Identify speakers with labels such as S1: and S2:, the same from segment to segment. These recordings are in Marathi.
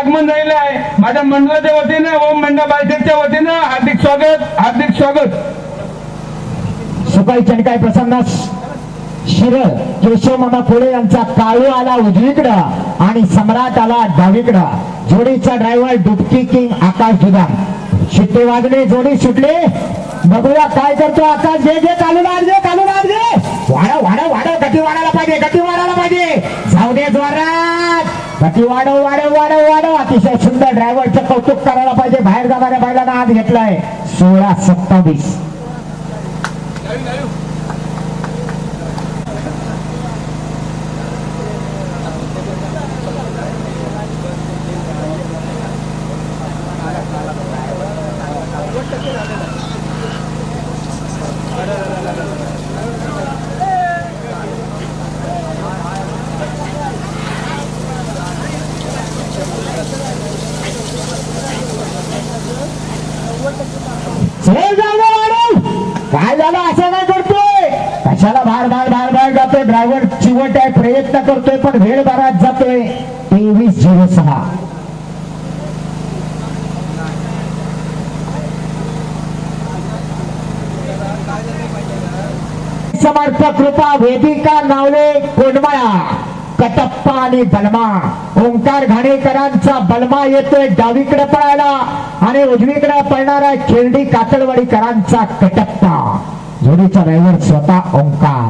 S1: आगमन झालेलं आहे माझ्या मंडळाच्या वतीनं ओम मंडळ बायसेटच्या वतीनं हार्दिक स्वागत हार्दिक स्वागत.
S2: सकाळी चणकाय प्रसन्न शिरळ केशवमामा फुले यांचा काळू आला उजवीकडं आणि सम्राट आला डावीकडं. जोडीचा ड्रायव्हर डुबकी किंग आकाश दुधाम शिट्टे वाजले जोडी सुटले. बघूया काय करतो आकाश. जे जे चालू लागले चालू लागले वाढव वाढव वाढव. गती वाढायला पाहिजे गती वाढायला पाहिजे. जाऊ दे जोरात. गती वाढव वाढव वाढव वाढव. अतिशय सुंदर ड्रायव्हरचं कौतुक करायला पाहिजे. बाहेर जाणाऱ्या बैलांना आज घेतलाय. सोळा सत्तावीस चल जाऊ वाढव काय झालं असं काय करतोय ज्याला भार भार भार भार जातोय. ड्रायव्हर चिवट आहे. प्रयत्न करतोय पण वेळ बराच जातोय. तेवीस झिरो सहा. समर्थ कृपा वेदिका नावले कोंडमाळा कटप्पा आणि बलमा. ओंकार घाणेकरांचा बलमा येतोय डावीकडे पळायला आणि उजवीकडे पळणारा खेळडी कातळवाडीकरांचा कटप्पा. जोडीचा ड्रायव्हर स्वतः ओंकार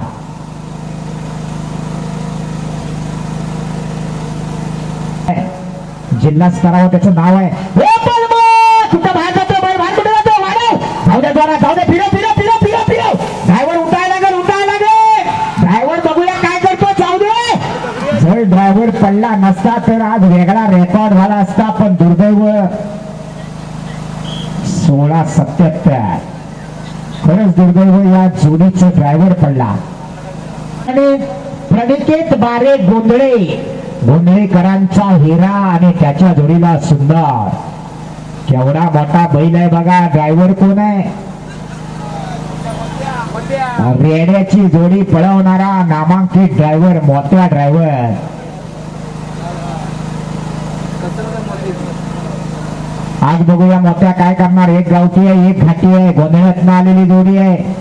S2: जिल्हा स्तरावर त्याचं नाव आहे ए बाहेर जातो बाहेर बाहेर कुठे जातो वाढव जाऊ दे द्वारा जाऊ दे फिरव फिरव फिरव फिरव फिरव ड्रायव्हर उठायला लागेल उठायला लागेल ड्रायव्हर बघूया काय करतो जाऊ दे जर ड्रायव्हर पडला नसता तर आज वेगळा रेकॉर्ड झाला असता पण दुर्दैव सोळा सत्याहत्तर खरंच दुर्दैव या जोडीचे ड्रायव्हर पडला. आणि प्रणिकेत बारे गोंधळे. गोंधळेकरांचा हिरा आणि त्याच्या जोडीला सुंदर. केवढा मोठा बैल आहे बघा ड्रायव्हर कोण आहे? रेड्याची जोडी पळवणारा नामांकित ड्रायव्हर मोत्या ड्रायव्हर आज बघूया मोठ्या काय करणार. एक गावठी आहे एक घाटी आहे गोंधळातनं आलेली जोडी आहे.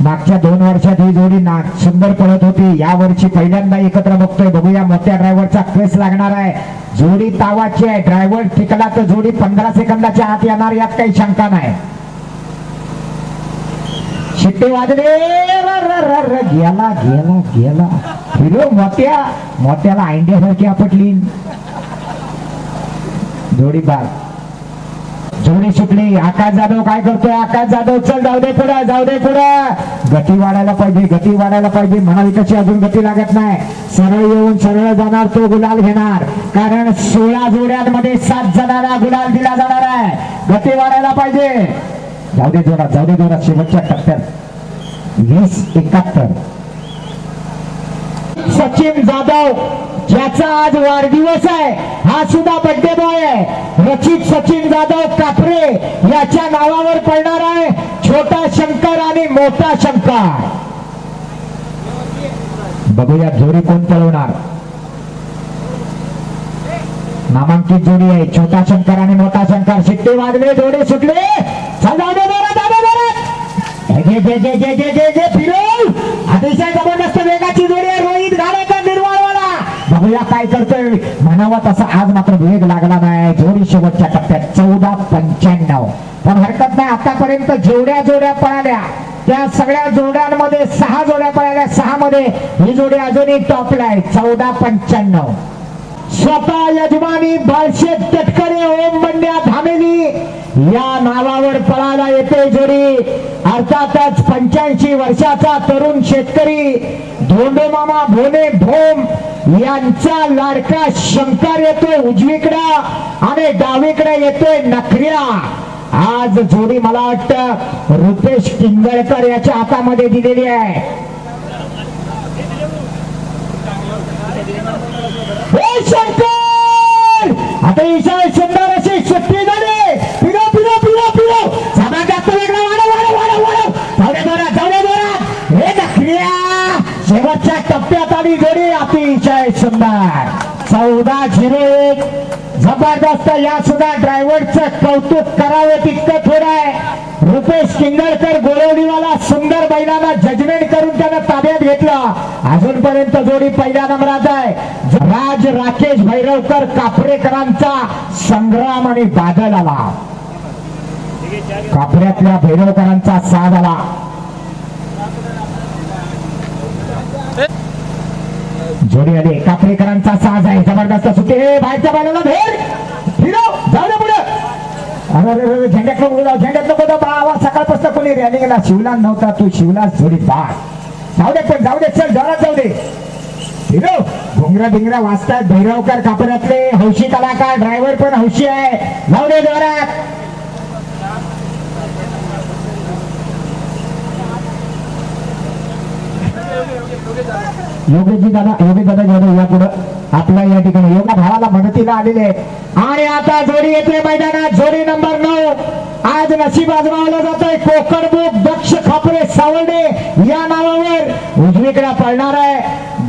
S2: मागच्या दोन वर्षात ही जोडी नाग सुंदर पळत होती. या वर्षी पहिल्यांदा एकत्र बघतोय. बघूया मोठ्या ड्रायव्हरचा केस लागणार आहे. जोडी तावाची आहे. ड्रायव्हर टिकला तर जोडी पंधरा सेकंदाच्या आत येणार यात काही शंका नाही. शिट्टे वाजले. र, र, र, र, गेला गेला गेला. फिरो मोत्या मोत्याला आंड्यासारखी आपटली. जोडी बाग जोडी सुटली आकाश जाधव काय करतोय? आकाश जाधव चल जाऊ दे पुढे जाऊ दे पुढे. गती वाढायला पाहिजे गती वाढायला पाहिजे. म्हणावी कशी अजून गती लागत नाही. सरळ येऊन सरळ जाणार तो गुलाल घेणार. कारण सोळा जोड्यांमध्ये सात जणांना गुलाल दिला जाणार आहे. गती वाढायला पाहिजे. जाऊ दे जोरात जाऊ दे जोरात. शेवटच्या टप्प्यात. वीस एकाहत्तर. सचिन जाधव ज्याचा आज वाढदिवस आहे हा सुद्धा बड्डे बॉय आहे. रचित सचिन जाधव कापरे याच्या नावावर पडणार आहे छोटा शंकर आणि मोठा शंकर. बघूया जोडी कोण पळवणार. नामांकित जोडी आहे छोटा शंकर आणि मोठा शंकर. शिट्टे वाजले जोडे सुटले. अतिशय जबरदस्त वेगाची जोडी आहे बघूया काय करतोय? म्हणावा तसा आज मात्र वेग लागला नाही. जोडी शेवटच्या टप्प्यात चौदा पंच्याण्णव. पण हरकत नाही आतापर्यंत जेवढ्या जोड्या पळाल्या. त्या सगळ्या जोड्यांमध्ये सहा जोड्या पळाल्या. सहा मध्ये ही जोडी अजूनही टॉपला आहे. चौदा पंच्याण्णव. स्वतः यजमानी बाळशेत तटकरे ओम बंड्या धामेली या नावावर पळायला येते जोडी. अर्थातच पंच्याऐंशी वर्षाचा तरुण शेतकरी धोंडो मामा भोने भोम यांचा लाडका शंकर येतोय उजवीकडं आणि डावीकडे येतोय नखऱ्या. आज जोडी मला वाटतं रुपेश किंगळकर याच्या हातामध्ये दिलेली आहे. शंकर! आता ईशा सुंदर अशी सुट्टी झाली. शेवटच्या टप्प्यात आली जोडी अतिशय सुंदर. चौदा झिरो एक. जबरदस्त या सुद्धा ड्रायव्हरचं कौतुक करावं तितकं थोडं आहे. रुपेश किंगळकर गोळवणीवाला सुंदर बैलांना जजमेंट करून त्यानं ताब्यात घेतलं. अजूनपर्यंत जोडी पहिल्या नंबरात आहे. राज राकेश भैरवकर कापरेकरांचा संग्राम आणि बादल आला. कापऱ्यातल्या भैरवकरांचा साध आला. जोडी आली. कापरेकरांचा साज आहे. जबरदस्त सुट्टी. ए, बाहेरच्या बाजूला भेर फिरव जाऊ दे पुढे. अरे अरे अरे झेंड्यात नको जाऊ झेंड्यात नको जाऊ. बाबा सकाळपासून कोणी रॅलिंगला शिवला नव्हता तू. शिवला जोडी बाळ. जाऊ दे पण जाऊ दे चल जोरात जाऊ दे. फिरव भुंगरा भिंगरा वाचतात भैरवकर कापऱ्यातले हौशी कलाकार ड्रायव्हर पण हौशी आहे. जाऊ दे जोरात. योगेशजी दादा योगेश दादा जाधव या पुढं आपल्या या ठिकाणी योगा भावाला मदतीला आलेले आहेत. आणि आता जोडी येते मैदानात. जोडी नंबर नऊ. आज नशीब आजमावलं जातोय. कोकण बुक दक्ष खापरे सावंडे या नावावर उजवीकडे पळणार आहे.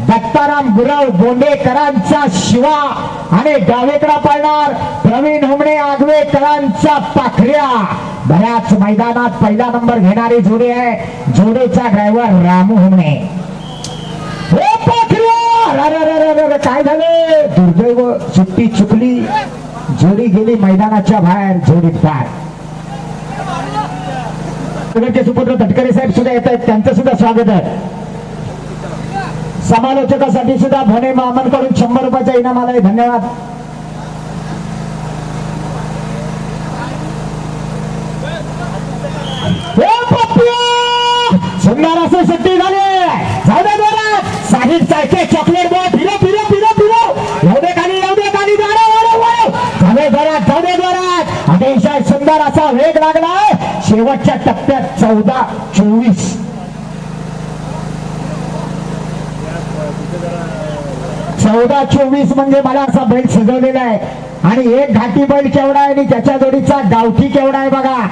S2: दत्ताराम गुरव बोंडेकरांचा शिवा. आणि डावेकडा पळणार प्रवीण हुमणे आगवेकरांचा पाखऱ्या. बऱ्याच मैदानात पहिला नंबर घेणारी जोडी आहे. जोडीचा ड्रायव्हर रामू होणे. काय झालं? दुर्दैव सुट्टी चुकली. जोडी गेली मैदानाच्या बाहेर जोडीत बाहेर. नगरचे सुपुत्र तटकरे साहेब सुद्धा येत आहेत. त्यांचं सुद्धा स्वागत आहे. समालोचकासाठी सुद्धा भोने मामनकडून शंभर रुपयाचा इनाम आलाय. धन्यवाद हे पप्प्या! सुंदर असं सुट्टी झाली जाऊ दे जोरात साहिब चॉकलेट बॉय फिरो फिरो फिरो फिरो. एवढे खाली एवढे खाली वाढव वाढव वाढव जाऊ दे. जोरात जाऊ अतिशय सुंदर असा वेग लागलाय. शेवटच्या टप्प्यात चौदा चोवीस. चौदा चोवीस म्हणजे मला असा बैल सजवलेला आहे. आणि एक घाटी बैल केवढा आहे आणि त्याच्या जोडीचा गावठी केवढा आहे बघा.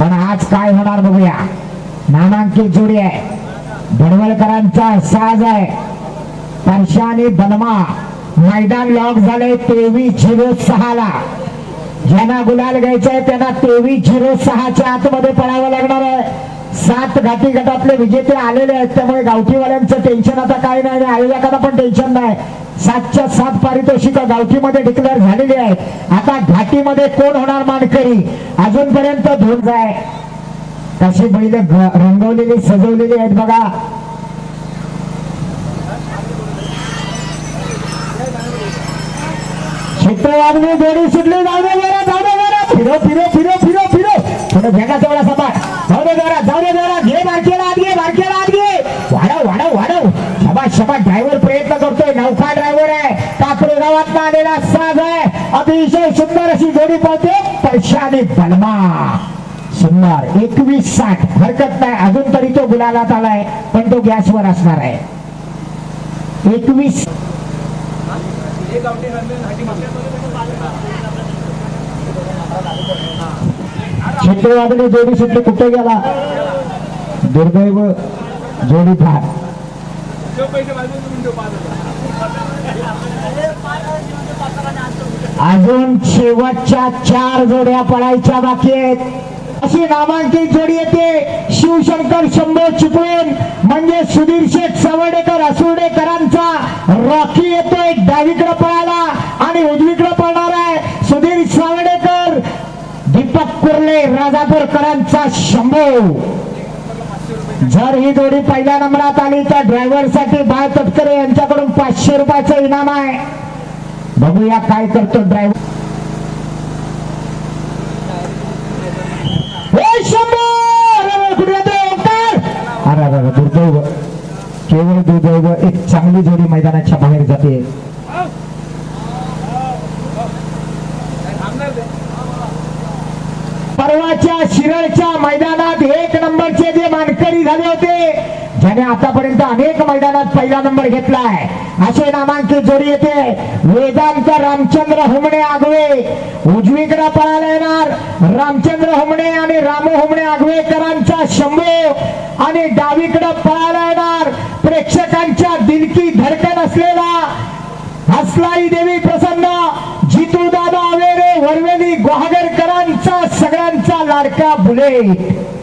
S2: पण आज काय होणार बघूया. नामांकित जोडी आहे. भडवलकरांचा साज आहे. परशा आणि बलमा मैदान लॉक झाले तेवीस झिरो सहा ला ज्यांना गुलाल घ्यायचंय त्यांना तेवीस झिरो सहाच्या आतमध्ये पळावं लागणार आहे. सात घाटी गटातले विजेते आलेले आहेत. त्यामुळे गावठीवाल्यांचं टेन्शन आता काय नाही आणि आयोजकांना पण टेन्शन नाही. सातच्या सात पारितोषिक गावठीमध्ये डिक्लेअर झालेली आहेत आता घाटीमध्ये कोण होणार मानकरी? अजूनपर्यंत धोन आहे. अशी बैल रंगवलेली सजवलेली आहेत बघा. क्षेत्रवादनी दोन्ही सुटली जाऊ दे जरा जाऊ दे जरा. फिरो फिरो फिरो फिरो फिरो. थोडं भेगा तेवढा सपाट. जाऊ दे जरा जाऊ दे जरा. घे बारकेला आत घे बारकेला आत घे. वाढव वाढव वाढव. शबात शबात ड्रायव्हर प्रयत्न करतोय. नौका ड्रायव्हर आहे. कापरे गावात आलेला साज आहे. अतिशय सुंदर अशी जोडी पाहते पैशाने बलमा सुंदर एकवीस साठ. हरकत नाही. अजून तरी तो गुलालात आलाय पण तो गॅसवर असणार आहे. एकवीस. क्षेत्रवादने जोडी सुटली कुठे गेला? दुर्दैव जोडी फार. अजून शेवटच्या चार जोड्या पळायच्या बाकी आहेत. अशी नामांकित जोडी येते. शिवशंकर शंभो चिपळूण म्हणजे सुधीर शेठ सावडेकर असुर्डेकरांचा रॉकी येतोय डावीकडे पळायला आणि उजवीकडे पळणार आहे सुधीर सावडेकर. दीपक कुर्ले राजापूरकरांचा शंभो. जर ही जोडी पहिल्या नंबरात आली तर ड्रायव्हरसाठी बाळ तटकरे यांच्याकडून पाचशे रुपयाचं इनाम आहे. बघूया काय करतो ड्रायव्हर हे शंभू! अरे अरे, कुठे जातोय ओंकार? अरे अरे अरे, दुर्दैव. केवळ दुर्दैव एक चांगली जोडी मैदानाच्या बाहेर जाते. परवाच्या शिरळच्या मैदानात एक नंबरचे जे मानकरी झाले होते ज्याने आतापर्यंत अनेक मैदानात पहिला नंबर घेतलाय. असे नामांकित जोडी येते. वेदांत रामचंद्र हुमणे आगवे. उजवीकडे पळायला येणार. रामचंद्र हुमणे आणि रामू हुमणे आगवेकरांचा शंभू. आणि डावीकडे पळायला येणार. प्रेक्षकांच्या दिलकी धडकन असलेला हसलाई देवी प्रसन्न. जितू दादा आवेरे वरवेली गुहागरकरांचा सगळ्यांचा लाडका बुलेट.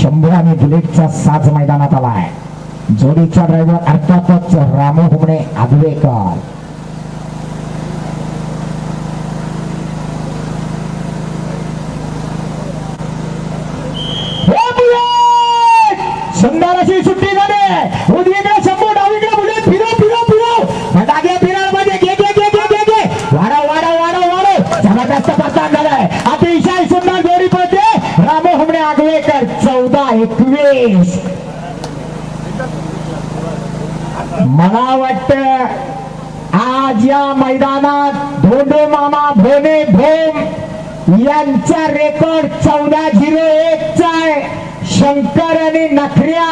S2: शंभू आणि बुलेटचा साज मैदानात आलाय. जोडीचा ड्रायव्हर अर्थातच रामू हुमणे आगवेकर हे बुलेट! सुंदर अशी सुट्टी झाली उजवीकडे शंभू डावीकडे बुलेट फिरव फिरव फिरव डागे फिरायला पाहिजे घे घे घे घे घे घे वाढव वाढव वाढव वाढव जबरदस्त प्रस्थान झालाय अतिशय सुंदर जोडी पडते रामो हुमणे तर चौदा एकवीस. मला वाटत आज या मैदानात धोंडो मामा भोने भोम यांचा रेकॉर्ड चौदा झिरो एक चा आहे. शंकर आणि नखऱ्या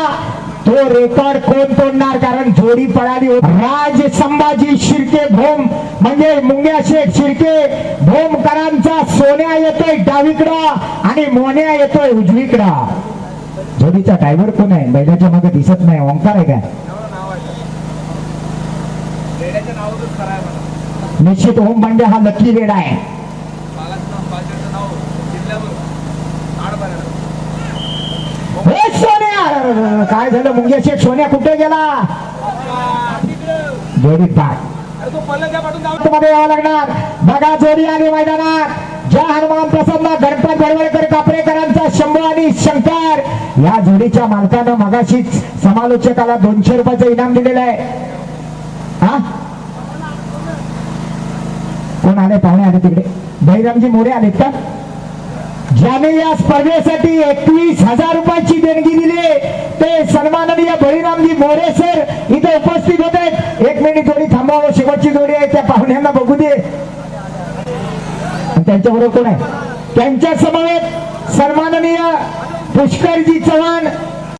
S2: तो रेकॉर्ड कोण तोडणार? कारण जोडी पळाली होती. राज संभाजी शिर्के भोम. म्हणजे मुंग्या शेठ शिर्के. भोमकरांचा सोन्या येतोय डावीकडं आणि मोन्या येतोय उजवीकडं. जोडीचा ड्रायव्हर कोण आहे? बैलाच्या मागे दिसत नाही. ओंकार आहे काय? निश्चित ओम पांडे हा लकी रेड आहे. हे काय झालं? मुंग्या शेठ सोन्या कुठे गेला? जोडी पाठमध्ये यावं लागणार. बघा जोडी आली मैदानात. ज्या हनुमान प्रसन्न गणपत बडवळकर कापरेकरांचा शंभू आणि शंकर. या जोडीच्या मालकानं मगाशीच समालोचकाला दोनशे रुपयाचं इनाम दिलेलं आहे. हा? कोण आले? पाहुणे आले तिकडे. बहिरामजी मोरे आलेत का? ज्याने या स्पर्धेसाठी एकवीस हजार रुपयाची देणगी दिली ते सन्माननीय बळीरामजी मोरे सर इथे उपस्थित होते. एक मिनिट जोडी थांबावं शेवटची जोडी आहे त्या पाहुण्यांना बघू दे. त्यांच्याबरोबर कोण आहे? त्यांच्या समवेत सन्माननीय पुष्करजी चव्हाण